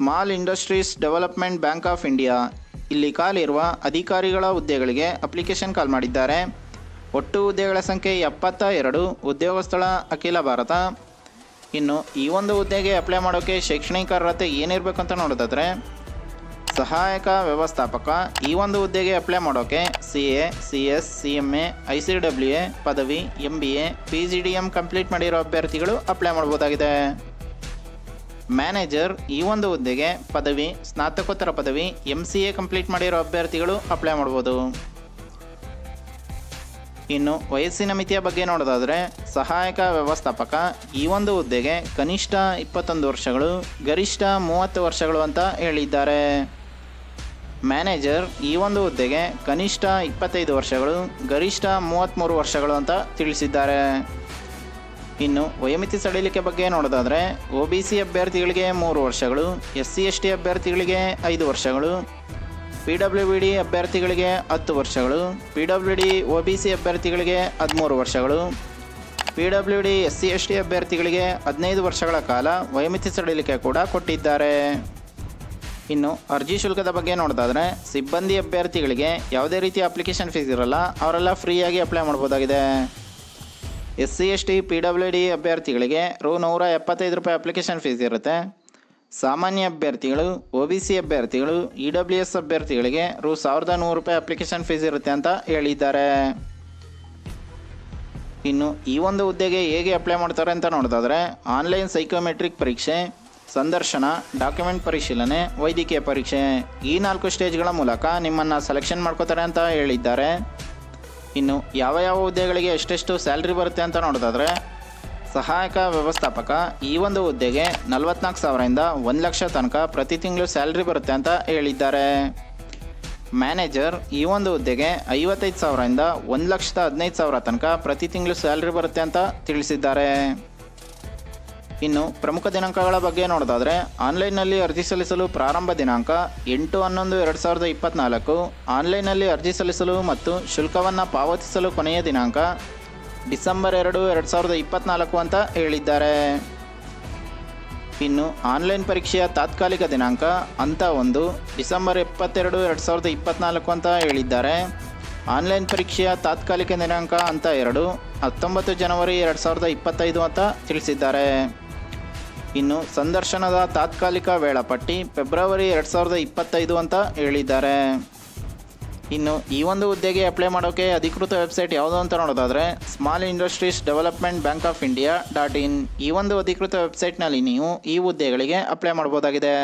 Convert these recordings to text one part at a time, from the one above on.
Small industries development bank of India ಇಲ್ಲಿ ಖಾಲಿರುವ ಅಧಿಕಾರಿಗಳ ಹುದ್ದೆಗಳಿಗೆ ಅಪ್ಲಿಕೇಶನ್ ಕಾಲ್ ಮಾಡಿದ್ದಾರೆ. ಒಟ್ಟು ಹುದ್ದೆಗಳ ಸಂಖ್ಯೆ ಎಪ್ಪತ್ತ ಎರಡು, ಉದ್ಯೋಗ ಸ್ಥಳ ಅಖಿಲ ಭಾರತ. ಇನ್ನು ಈ ಒಂದು ಹುದ್ದೆಗೆ ಅಪ್ಲೈ ಮಾಡೋಕ್ಕೆ ಶೈಕ್ಷಣಿಕ ಅರ್ಹತೆ ಏನಿರಬೇಕು ಅಂತ ನೋಡೋದಾದ್ರೆ, ಸಹಾಯಕ ವ್ಯವಸ್ಥಾಪಕ ಈ ಒಂದು ಹುದ್ದೆಗೆ ಅಪ್ಲೈ ಮಾಡೋಕ್ಕೆ C A C S C M A I C W A ಪದವಿ M B A P G D M complete ಮಾಡಿರೋ ಅಭ್ಯರ್ಥಿಗಳು ಅಪ್ಲೈ ಮಾಡ್ಬೋದಾಗಿದೆ. ಮ್ಯಾನೇಜರ್ ಈ ಒಂದು ಹುದ್ದೆಗೆ ಪದವಿ, ಸ್ನಾತಕೋತ್ತರ ಪದವಿ ಎಂ ಸಿ ಎ ಕಂಪ್ಲೀಟ್ ಮಾಡಿರೋ ಅಭ್ಯರ್ಥಿಗಳು ಅಪ್ಲೈ ಮಾಡ್ಬೋದು. ಇನ್ನು ವಯಸ್ಸಿನ ಮಿತಿಯ ಬಗ್ಗೆ ನೋಡೋದಾದರೆ, ಸಹಾಯಕ ವ್ಯವಸ್ಥಾಪಕ ಈ ಒಂದು ಹುದ್ದೆಗೆ ಕನಿಷ್ಠ ಇಪ್ಪತ್ತೊಂದು ವರ್ಷಗಳು, ಗರಿಷ್ಠ ಮೂವತ್ತು ವರ್ಷಗಳು ಅಂತ ಹೇಳಿದ್ದಾರೆ. ಮ್ಯಾನೇಜರ್ ಈ ಒಂದು ಹುದ್ದೆಗೆ ಕನಿಷ್ಠ ಇಪ್ಪತ್ತೈದು ವರ್ಷಗಳು, ಗರಿಷ್ಠ ಮೂವತ್ತ್ಮೂರು ವರ್ಷಗಳು ಅಂತ ತಿಳಿಸಿದ್ದಾರೆ. ಇನ್ನು ವಯೋಮಿತಿ ಸಡಿಲಿಕೆ ಬಗ್ಗೆ ನೋಡೋದಾದರೆ ಒ ಬಿ ಸಿ ಅಭ್ಯರ್ಥಿಗಳಿಗೆ ಮೂರು ವರ್ಷಗಳು, ಎಸ್ ಸಿ, ಎಸ್ ಟಿ ಅಭ್ಯರ್ಥಿಗಳಿಗೆ ಐದು ವರ್ಷಗಳು, ಪಿ ಡಬ್ಲ್ಯೂ ಬಿ ಡಿ ಅಭ್ಯರ್ಥಿಗಳಿಗೆ ಹತ್ತು ವರ್ಷಗಳು, P W D, O B C ಅಭ್ಯರ್ಥಿಗಳಿಗೆ ಹದಿಮೂರು ವರ್ಷಗಳು, P W D, S C, S T ಅಭ್ಯರ್ಥಿಗಳಿಗೆ ಹದಿನೈದು ವರ್ಷಗಳ ಕಾಲ ವಯೋಮಿತಿ ಸಡಿಲಿಕೆ ಕೂಡ ಕೊಟ್ಟಿದ್ದಾರೆ. ಇನ್ನು ಅರ್ಜಿ ಶುಲ್ಕದ ಬಗ್ಗೆ ನೋಡೋದಾದರೆ ಸಿಬ್ಬಂದಿ ಅಭ್ಯರ್ಥಿಗಳಿಗೆ ಯಾವುದೇ ರೀತಿಯ ಅಪ್ಲಿಕೇಶನ್ ಫೀಸ್ ಇರಲ್ಲ, ಅವರೆಲ್ಲ ಫ್ರೀಯಾಗಿ apply ಮಾಡ್ಬೋದಾಗಿದೆ. S C S T P W D ಅಭ್ಯರ್ಥಿಗಳಿಗೆ ರು ನೂರ ಎಪ್ಪತ್ತೈದು ರೂಪಾಯಿ ಅಪ್ಲಿಕೇಶನ್ ಫೀಸ್ ಇರುತ್ತೆ. ಸಾಮಾನ್ಯ ಅಭ್ಯರ್ಥಿಗಳು, ಒ ಬಿ ಸಿ ಅಭ್ಯರ್ಥಿಗಳು, ಇ ಡಬ್ಲ್ಯೂ ಎಸ್ ಅಭ್ಯರ್ಥಿಗಳಿಗೆ ರು ಸಾವಿರದ ನೂರು ರೂಪಾಯಿ ಅಪ್ಲಿಕೇಶನ್ ಫೀಸ್ ಇರುತ್ತೆ ಅಂತ ಹೇಳಿದ್ದಾರೆ. ಇನ್ನು ಈ ಒಂದು ಹುದ್ದೆಗೆ ಹೇಗೆ ಅಪ್ಲೈ ಮಾಡ್ತಾರೆ ಅಂತ ನೋಡೋದಾದರೆ ಆನ್ಲೈನ್ ಸೈಕೋಮೆಟ್ರಿಕ್ ಪರೀಕ್ಷೆ, ಸಂದರ್ಶನ ಡಾಕ್ಯುಮೆಂಟ್ ಪರಿಶೀಲನೆ, ವೈದ್ಯಕೀಯ ಪರೀಕ್ಷೆ ಈ ನಾಲ್ಕು ಸ್ಟೇಜ್ಗಳ ಮೂಲಕ ನಿಮ್ಮನ್ನು ಸೆಲೆಕ್ಷನ್ ಮಾಡ್ಕೋತಾರೆ ಅಂತ ಹೇಳಿದ್ದಾರೆ. ಇನ್ನು ಯಾವ ಯಾವ ಹುದ್ದೆಗಳಿಗೆ ಎಷ್ಟೆಷ್ಟು ಸ್ಯಾಲ್ರಿ ಬರುತ್ತೆ ಅಂತ ನೋಡೋದಾದರೆ, ಸಹಾಯಕ ವ್ಯವಸ್ಥಾಪಕ ಈ ಒಂದು ಹುದ್ದೆಗೆ ನಲವತ್ನಾಲ್ಕು ಸಾವಿರದಿಂದ ಒಂದು ಲಕ್ಷ ತನಕ ಪ್ರತಿ ತಿಂಗಳು ಸ್ಯಾಲ್ರಿ ಬರುತ್ತೆ ಅಂತ ಹೇಳಿದ್ದಾರೆ. ಮ್ಯಾನೇಜರ್ ಈ ಒಂದು ಹುದ್ದೆಗೆ ಐವತ್ತೈದು ಸಾವಿರದಿಂದ ಒಂದು ಲಕ್ಷದ ಹದಿನೈದು ಸಾವಿರ ತನಕ ಪ್ರತಿ ತಿಂಗಳು ಸ್ಯಾಲ್ರಿ ಬರುತ್ತೆ ಅಂತ ತಿಳಿಸಿದ್ದಾರೆ. ಇನ್ನು ಪ್ರಮುಖ ದಿನಾಂಕಗಳ ಬಗ್ಗೆ ನೋಡೋದಾದರೆ ಆನ್ಲೈನ್ನಲ್ಲಿ ಅರ್ಜಿ ಸಲ್ಲಿಸಲು ಪ್ರಾರಂಭ ದಿನಾಂಕ ಎಂಟು ಹನ್ನೊಂದು ಎರಡು ಸಾವಿರದ ಇಪ್ಪತ್ತ್ನಾಲ್ಕು ಆನ್ಲೈನ್ನಲ್ಲಿ ಅರ್ಜಿ ಸಲ್ಲಿಸಲು ಮತ್ತು ಶುಲ್ಕವನ್ನು ಪಾವತಿಸಲು ಕೊನೆಯ ದಿನಾಂಕ ಡಿಸೆಂಬರ್ ಎರಡು ಎರಡು ಸಾವಿರದ ಇಪ್ಪತ್ತ್ನಾಲ್ಕು ಅಂತ ಹೇಳಿದ್ದಾರೆ. ಇನ್ನು ಆನ್ಲೈನ್ ಪರೀಕ್ಷೆಯ ತಾತ್ಕಾಲಿಕ ದಿನಾಂಕ ಅಂತ ಒಂದು ಡಿಸೆಂಬರ್ ಇಪ್ಪತ್ತೆರಡು ಎರಡು ಸಾವಿರದ ಇಪ್ಪತ್ತ್ನಾಲ್ಕು ಅಂತ ಹೇಳಿದ್ದಾರೆ. ಆನ್ಲೈನ್ ಪರೀಕ್ಷೆಯ ತಾತ್ಕಾಲಿಕ ದಿನಾಂಕ ಅಂತ ಎರಡು ಹತ್ತೊಂಬತ್ತು ಜನವರಿ ಎರಡು ಸಾವಿರದ ಇಪ್ಪತ್ತೈದು ಅಂತ ತಿಳಿಸಿದ್ದಾರೆ. ಇನ್ನು ಸಂದರ್ಶನದ ತಾತ್ಕಾಲಿಕ ವೇಳಾಪಟ್ಟಿ ಫೆಬ್ರವರಿ ಎರಡು ಸಾವಿರದ ಇಪ್ಪತ್ತೈದು ಅಂತ ಹೇಳಿದ್ದಾರೆ. ಇನ್ನು ಈ ಒಂದು ಹುದ್ದೆಗೆ ಅಪ್ಲೈ ಮಾಡೋಕ್ಕೆ ಅಧಿಕೃತ ವೆಬ್ಸೈಟ್ ಯಾವುದು ಅಂತ ನೋಡೋದಾದರೆ small industries development bank of India dot in ಈ ಒಂದು ಅಧಿಕೃತ ವೆಬ್ಸೈಟ್ನಲ್ಲಿ ನೀವು ಈ ಹುದ್ದೆಗಳಿಗೆ ಅಪ್ಲೈ ಮಾಡ್ಬೋದಾಗಿದೆ.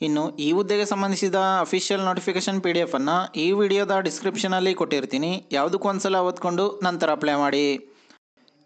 ಇನ್ನು ಈ ಹುದ್ದೆಗೆ ಸಂಬಂಧಿಸಿದ ಅಫಿಷಿಯಲ್ ನೋಟಿಫಿಕೇಶನ್ ಪಿ ಡಿ ಎಫನ್ನು ಈ ವಿಡಿಯೋದ ಡಿಸ್ಕ್ರಿಪ್ಷನಲ್ಲಿ ಕೊಟ್ಟಿರ್ತೀನಿ. ಯಾವುದಕ್ಕೂ ಒಂದ್ಸಲ ಓದ್ಕೊಂಡು ನಂತರ ಅಪ್ಲೈ ಮಾಡಿ.